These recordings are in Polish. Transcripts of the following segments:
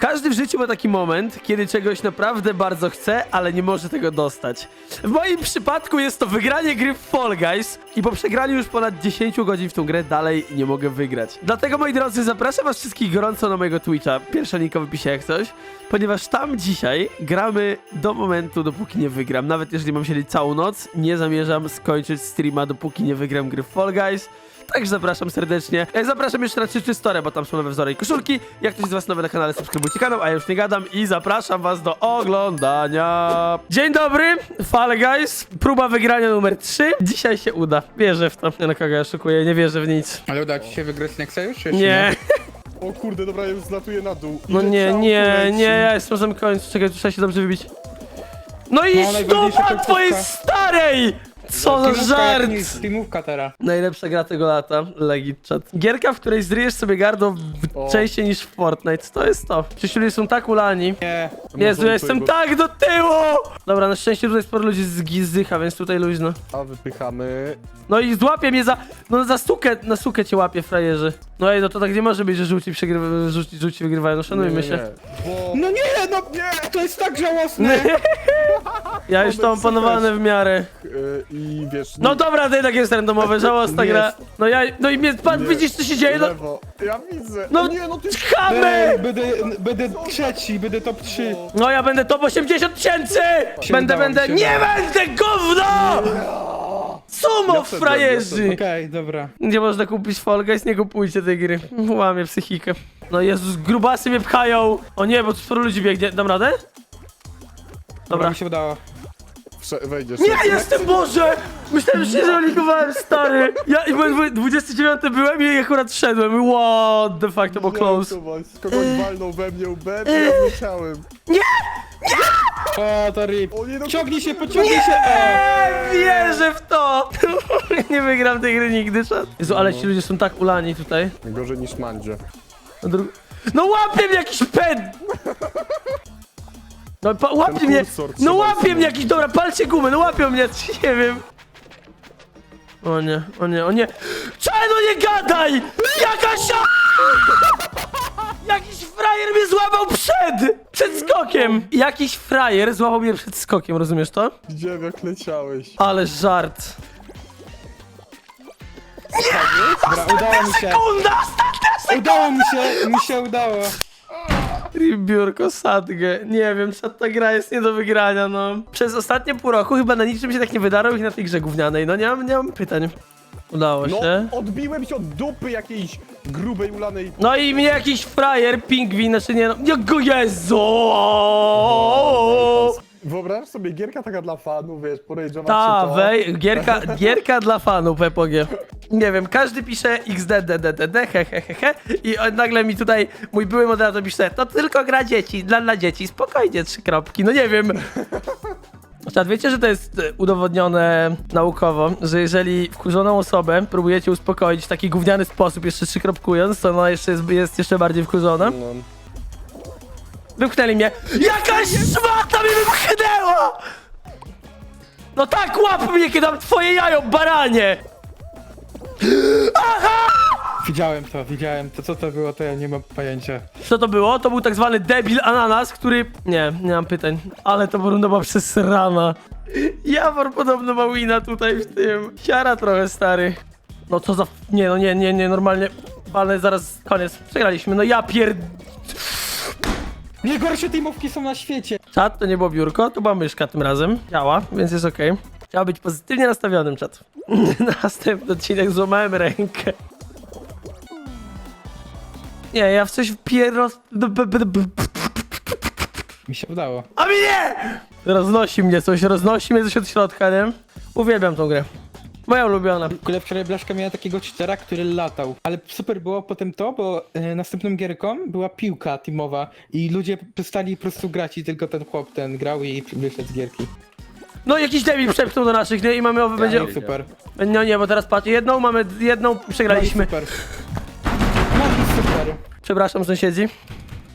Każdy w życiu ma taki moment, kiedy czegoś naprawdę bardzo chce, ale nie może tego dostać. W moim przypadku jest to wygranie gry w Fall Guys i po przegraniu już ponad 10 godzin w tą grę dalej nie mogę wygrać. Dlatego, moi drodzy, zapraszam was wszystkich gorąco na mojego Twitcha. Pierwsza linka w opisie jak coś, ponieważ tam dzisiaj gramy do momentu, dopóki nie wygram. Nawet jeżeli mam siedzieć całą noc, nie zamierzam skończyć streama, dopóki nie wygram gry w Fall Guys. Także zapraszam serdecznie. E, Zapraszam jeszcze na 3 Store, bo tam są nowe wzory i koszulki. Jak ktoś z was nowy na kanale, subskrybujcie kanał, a ja już nie gadam i zapraszam was do oglądania. Dzień dobry, Fall Guys. Próba wygrania numer 3. Dzisiaj się uda. Wierzę w to. Nie na kogo ja szukuję, nie wierzę w nic. Ale uda ci się wygrać Nexa już? czy jeszcze Nie, O kurde, dobra, ja już zlatuję na dół. no Ile nie, nie, nie, ja jestem na samym końcu. Czekaj, tu trzeba się dobrze wybić. No i No, najważniejsza końcówka. twojej starej! Co za żart! nic, Teamówka teraz. Najlepsza gra tego lata, Legit Chat. Gierka, w której zryjesz sobie gardło w- O. częściej niż w Fortnite. To jest to. Ci ludzie są tak ulani. Nie. Jezu, ja jestem tak do tyłu! Dobra, na szczęście tutaj sporo ludzi zgi- zdycha, więc tutaj luźno. A wypychamy. No i złapie mnie za... No za sukę, na sukę cię łapie, frajerzy. No ej, no to tak nie może być, że żółci przegrywa, żółci, żółci wygrywają, no szanujmy nie, się. nie, Bo... No nie, no nie, to jest tak żałosne. Ja już to panowane w miarę. y, I wiesz... No dobra, to jednak jest randomowe, żałosna Nie gra. No ja, no i mnie, pan, Nie. widzisz co się dzieje? No, Lewo. Ja widzę. No, No nie, no ty... Ej, Będę, będę trzeci, będę top 3. No ja będę top 80 tysięcy! Będę, będę, nie udało. będę gówno! Sumo wszedłem, frajerzy! Okej, dobra. Nie można kupić Fall Guys, nie kupujcie tej gry. Łamie psychikę. No Jezus, grubasy mnie pchają! O nie, bo tu sporo ludzi biegnie. Dam radę? Dobra, Dobra. mi się udało. Wsze- Wejdziesz. Nie, jestem Boże! Myślałem, że się zaligowałem, stary! Ja i byłem 29 byłem i akurat wszedłem. What the fuck, to było close. Kogoś walnął we mnie łbem i ja nie chciałem. O, to rip. O nie, no Ciągnij się, pociągnij się. O. Nie wierzę w to! Nie wygram tej gry nigdy, czat. Jezu, ale ci ludzie są tak ulani tutaj. Gorzej niż Mandzie. Na dru- No łapie mnie jakiś ped! No pa, łapie Ten mnie! kursor No trzeba łapie usunąć. mnie jakiś, dobra, palcie gumy, no łapią mnie, nie wiem. O nie, o nie, o nie. Czemu no nie gadaj! Jakaś... Jakiś frajer mnie złapał przed! Przed skokiem! Jakiś frajer złapał mnie przed skokiem, rozumiesz to? Widziałem jak leciałeś. Ale żart. Dobra, udało mi się. Sekunda! Udało mi się, mi się udało. Biurko sadgę. Nie wiem, co ta gra jest nie do wygrania, no. Przez ostatnie pół roku chyba na niczym się tak nie wydarło jak na tej grze gównianej. No nie mam, nie mam pytań. Udało No, się. odbiłem się od dupy jakiejś grubej, ulanej... No i mnie jakiś frajer, pingwin, znaczy nie no. Jak go Jezu! Wyobraź sobie, gierka taka dla fanów, wiesz, porejdować Ta, to. wej, gierka, gierka dla fanów EPG. Nie wiem, każdy pisze XDDDD, he he he he i nagle mi tutaj mój były moderator pisze, to tylko gra dzieci, dla, dla dzieci, spokojnie, trzy kropki, no nie wiem. Czad, wiecie, że to jest e, udowodnione naukowo, że jeżeli wkurzoną osobę próbujecie uspokoić w taki gówniany sposób, jeszcze trzykropkując, to ona jeszcze jest, jest jeszcze bardziej wkurzona? No. Wypchnęli mnie. Jakaś szmata mnie wypchnęła! No tak, łap mnie, kiedy dam twoje jajo, baranie! Widziałem to, widziałem to. Co to było, to ja nie mam pojęcia. Co to było? To był tak zwany debil ananas, który... Nie, nie mam pytań. Ale to runda była przesrana. Jawor podobno ma wina tutaj w tym. Siara trochę, stary. No co za... Nie, no nie, nie, nie, normalnie... Ale zaraz, koniec. Przegraliśmy, no ja pier... Najgorsze teamówki są na świecie. Czat, to nie było biurko, to była myszka tym razem. Działa, więc jest okej. Trzeba być pozytywnie nastawionym, czat. Następny odcinek złamałem rękę. Nie, ja w coś pieros... Mi się udało. A mi nie! Roznosi mnie coś, roznosi mnie coś od środka, nie? Uwielbiam tą grę. Moja ulubiona. W ogóle wczoraj Blaszka miała takiego cheatera, który latał. Ale super było potem to, bo e, następną gierką była piłka teamowa i ludzie przestali po prostu grać i tylko ten chłop ten grał i wyszedł z gierki. No jakiś debil przepchnął do naszych, nie? I mamy owy będzie... No, super. No nie, bo teraz patrz, jedną mamy, jedną przegraliśmy. No i super. No i super. Przepraszam, sąsiedzi.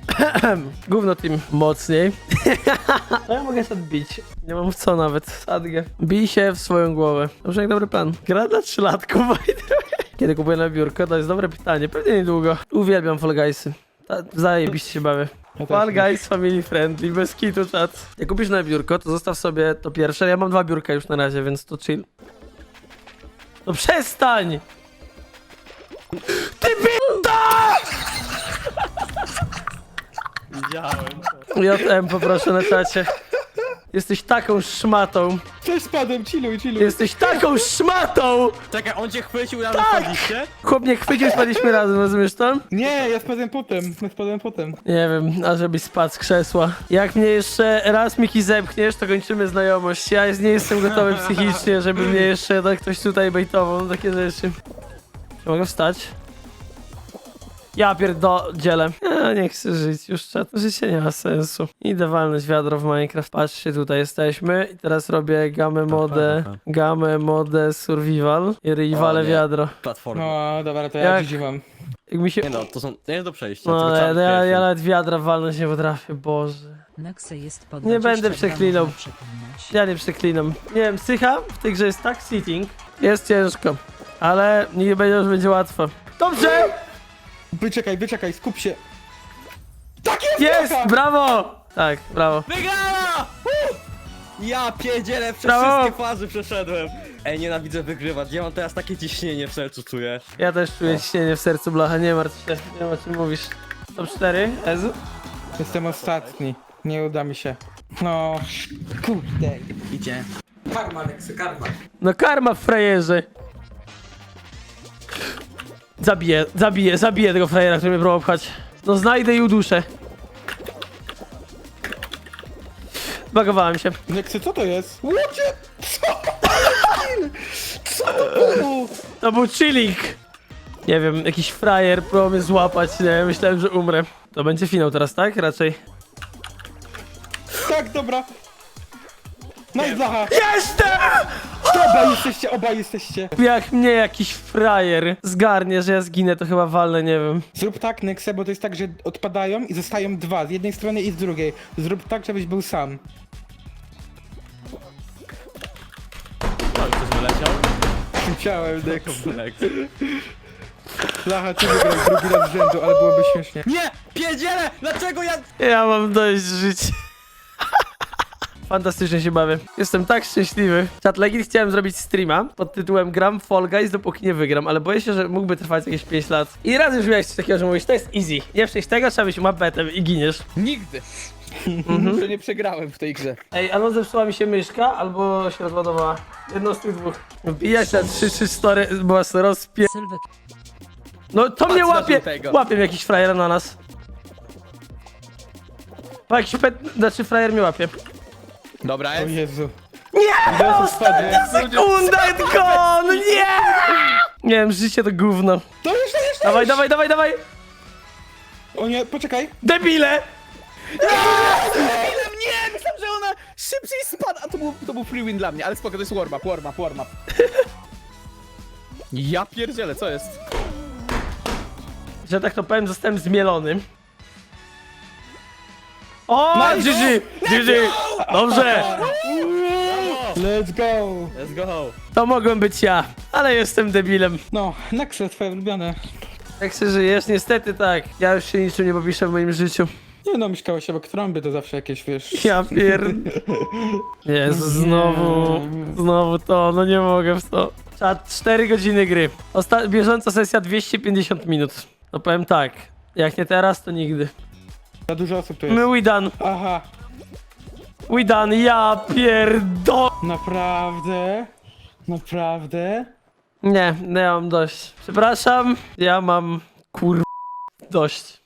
Gówno team mocniej. No ja mogę się odbić. Nie mam w co nawet. Sadgę. Bij się w swoją głowę. Dobrze, jak dobry plan. Gra dla trzylatków. Kiedy kupuję na biurko? To jest dobre pytanie. Pewnie niedługo. Uwielbiam Fall Guysy. Ta- Zajebiście się bawię. Ja Fall. Guys family friendly, bez kitu czat. Jak kupisz nowe biurko, to zostaw sobie to pierwsze. Ja mam dwa biurka już na razie, więc to chill. No przestań! JM poproszę na czacie. Jesteś taką szmatą. Też spadłem, chilluj, chilluj. Jesteś taką szmatą! Czekaj, on cię chwycił, razem Tak! wpadliście? Chłop mnie chwycił, spadliśmy razem, rozumiesz to? Nie, ja spadłem potem, ja spadłem potem. Nie wiem, a żebyś spadł z krzesła. Jak mnie jeszcze raz Miki zepchniesz, to kończymy znajomość. Ja jest- nie jestem gotowy psychicznie, żeby mnie jeszcze tak ktoś tutaj bejtował, no takie rzeczy. Czy mogę wstać? Ja pierdzielę. Ja nie chcę żyć już, czat. Życie nie ma sensu. Idę walnąć wiadro w Minecraft. Patrzcie, tutaj jesteśmy. I teraz robię gamę modę, gamę modę survival. I nie. wiadro. Platforma. No, dobra, to ja Jak? GG mam. Jak mi się... Nie no, to są, to jest do przejścia. No, ja, ja, ja nawet wiadra walnąć nie potrafię, Boże. Nexe jest po Nie 20 będę gramów przeklinał. na przeklinać. Ja nie przeklinam. Nie wiem, psycha w tej grze jest tak sitting. Jest ciężko. Ale nie będzie, że będzie łatwo. Dobrze! Wyczekaj, wyczekaj, skup się. Tak jest! Jest! Brawo! Tak, brawo. Wygrała! Uh! Ja pierdzielę, przez Brawo! wszystkie fazy przeszedłem. Ej, nienawidzę wygrywać, ja mam teraz takie ciśnienie w sercu czuję. Ja też czuję ciśnienie w sercu blacha, nie martw się. Nie wiem o czym mówisz. Top 4, Ezu? Jestem ostatni. Nie uda mi się. No, kurde. Idzie. Karma, Nexy, karma. No karma w frajerze. Zabiję, zabiję, zabiję tego frajera, który mnie próbował pchać. No znajdę i uduszę. Bagowałem się. Nexy, co to jest? Łocie! Co to było? To był chilling. Nie wiem, jakiś frajer próbował mnie złapać, nie myślałem, że umrę. To będzie finał teraz, tak? Raczej. Tak, dobra. Nice, Zacha. Jestem! Oba jesteście, oba jesteście. Jak mnie jakiś frajer zgarnie, że ja zginę, to chyba walnę, nie wiem. Zrób tak, Nexe, bo to jest tak, że odpadają i zostają dwa, z jednej strony i z drugiej. Zrób tak, żebyś był sam. Pan coś wyleciał? Chciałem, Nex. Flex. Zacha, ty wygrał drugi raz z rzędu, ale byłoby śmiesznie. Nie! Pierdzielę! Dlaczego ja... Ja mam dość życia. Fantastycznie się bawię. Jestem tak szczęśliwy. Chat Legit chciałem zrobić streama pod tytułem Gram Fall Guys, dopóki nie wygram, ale boję się, że mógłby trwać jakieś 5 lat. I raz już miałeś coś takiego, że mówisz, to jest easy. Nie przejść tego, trzeba być mabetem i giniesz. Nigdy. Że nie przegrałem w tej grze. Ej, albo zepsuła mi się myszka, albo się rozładowała. Jedno z tych dwóch. Wbijać na 3 3 story, bo was rozpie... Sylwek No to mnie na łapie! żółtego. Łapię jakiś frajer na nas. O, jakiś pet... Znaczy frajer mnie łapie. Dobra, O jest. Jezu. Nie! Jezu, spadłem. Sekunda, Edkon! Nie! Nie wiem, życie to gówno. To jeszcze, jeszcze! Dawaj, dawaj, dawaj, dawaj! O nie, poczekaj. Debile! Nie, myślałem, że ona szybciej spada. A to był, to był free win dla mnie, ale spoko, to jest warm up, warm up, warm up. Ja pierdzielę, co jest? Że tak to powiem, zostałem zmielony. O. GG! GG! Dobrze! Let's go. Let's go. To mogłem być ja, ale jestem debilem. No, Nexe, twoje ulubione. Jak się żyjesz? Niestety tak. Ja już się niczym nie popiszę w moim życiu. Nie no, mieszkałeś obok trąby, to zawsze jakieś, wiesz... Ja pier... Jezu, znowu, znowu to, no nie mogę w to. Czat, 4 godziny gry. Osta bieżąca sesja 250 minut. No powiem tak, jak nie teraz, to nigdy. Za dużo osób tu jest. My we done, Aha, we done, ja pierdo... naprawdę? Naprawdę? Nie, nie mam dość. Przepraszam, ja mam kur... dość.